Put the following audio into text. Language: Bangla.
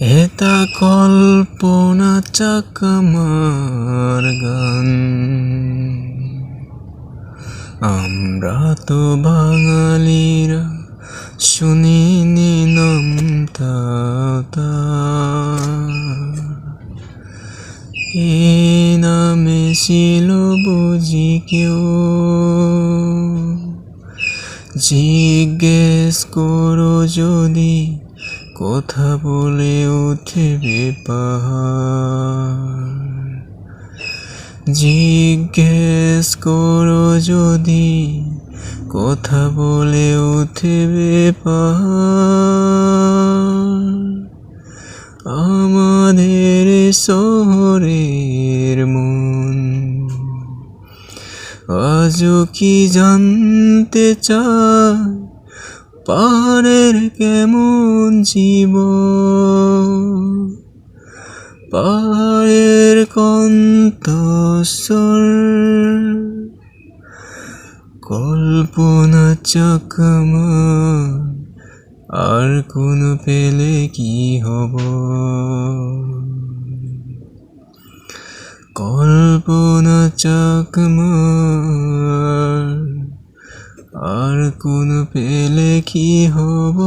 এটা কল্পনা চাকামার গান আমরা তো বাঙালিরা শুনিনি নামতা এ নামে ছিল বুঝি কেউ। জিজ্ঞেস করো যদি কথা বলে উঠবে পাহাড়। জিজ্ঞেস করো যদি কথা বলে উঠবে পাহাড়। আমাদের শহরের মন আজও কি জানতে চায়? পাহাড়ের কেমন জীব? পাহাড়ের কণ্ঠস্বর। কল্পনা চাকমা আর কোন পেলে কি হব? কল্পনা চাকমা কোন পেলে কি হব?